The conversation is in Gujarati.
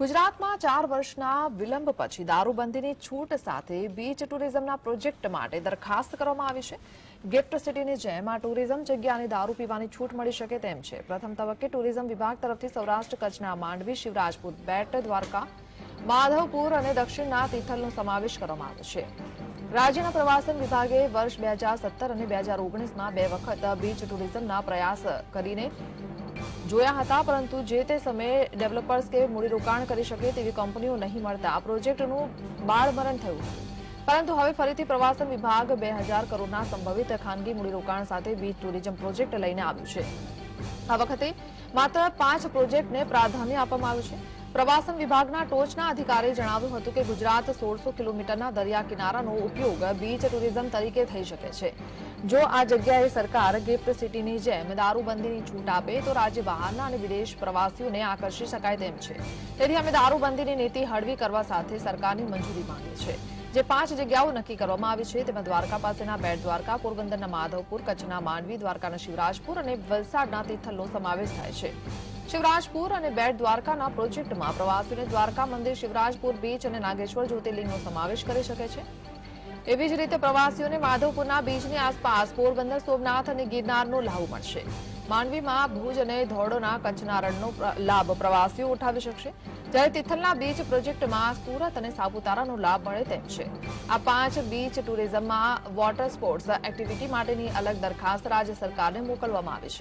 ગુજરાતમાં ચાર વર્ષના વિલંબ પછી દારૂબંધીની છૂટ સાથે બીચ ટુરિઝમના પ્રોજેક્ટ માટે દરખાસ્ત કરવામાં આવી છે. ગિફ્ટ સિટીની જેમ આ ટુરિઝમ જગ્યાને દારૂ પીવાની છૂટ મળી શકે તેમ છે. પ્રથમ તબક્કે ટુરિઝમ વિભાગ તરફથી સૌરાષ્ટ્ર કચ્છના માંડવી, શિવરાજપુર, બેટ, દ્વારકા, માધવપુર અને દક્ષિણના તિથલનો સમાવેશ કરવામાં આવ્યો છે. રાજ્યના પ્રવાસન વિભાગે વર્ષ બે અને બે ઓગણીસમાં બે વખત બીચ ટુરિઝમના પ્રયાસ કરીને જોયા હતા, પરંતુ જે તે સમયે ડેવલપર્સ કે મૂડીરોકાણ કરી શકે તેવી કંપનીઓ નહીં મળતા. આ પ્રોજેક્ટનું બાળમરણ થયું. પરંતુ હવે ફરીથી પ્રવાસન વિભાગ બે હજાર કરોડના સંભવિત ખાનગી મૂડીરોકાણ સાથે બીચ ટુરિઝમ પ્રોજેક્ટ લઈને આવ્યું છે. આ વખતે માત્ર પાંચ પ્રોજેક્ટને પ્રાધાન્ય આપવામાં આવ્યું છે. પ્રવાસન વિભાગના ટોચના અધિકારીએ જણાવ્યું હતું કે ગુજરાત સોળસો કિલોમીટરના દરિયા કિનારાનો ઉપયોગ બીચ ટુરિઝમ તરીકે થઈ શકે છે. જો આ જગ્યાએ સરકાર ગિફ્ટ સિટીની જેમ દારૂબંધીની છૂટ આપે, તો રાજ્ય બહારના અને વિદેશ પ્રવાસીઓને આકર્ષી શકાય તેમ છે. તેથી અમે દારૂબંધીની નીતિ હળવી કરવા સાથે સરકારની મંજૂરી માંગીએ છીએ જે પાંચ જગ્યાઓ નક્કી કરવામાં આવી છે, તેમાં દ્વારકા પાસેના બેટ દ્વારકા, પોરબંદરના માધવપુર, કચ્છના માંડવી, દ્વારકાના શિવરાજપુર અને વલસાડના તિથલનો સમાવેશ થાય છે. શિવરાજપુર અને બેટ દ્વારકાના પ્રોજેક્ટમાં પ્રવાસીઓને દ્વારકા મંદિર, શિવરાજપુર બીચ અને નાગેશ્વર જ્યોતિર્લિંગનો સમાવેશ કરી શકે છે. એવી જ રીતે પ્રવાસીઓને માધવપુરના બીચની આસપાસ પોરબંદર, સોમનાથ અને ગિરનારનો લાભ મળશે. માંડવીમાં ભુજ અને ધોરડોના કચ્છના રણનો લાભ પ્રવાસીઓ ઉઠાવી શકશે. જ્યારે તિથલના બીચ પ્રોજેક્ટમાં સુરત અને સાપુતારાનો લાભ મળે તેમ છે. આ પાંચ બીચ ટુરિઝમમાં વોટર સ્પોર્ટ્સ એક્ટિવિટી માટેની અલગ દરખાસ્ત રાજ્ય સરકારને મોકલવામાં આવી છે.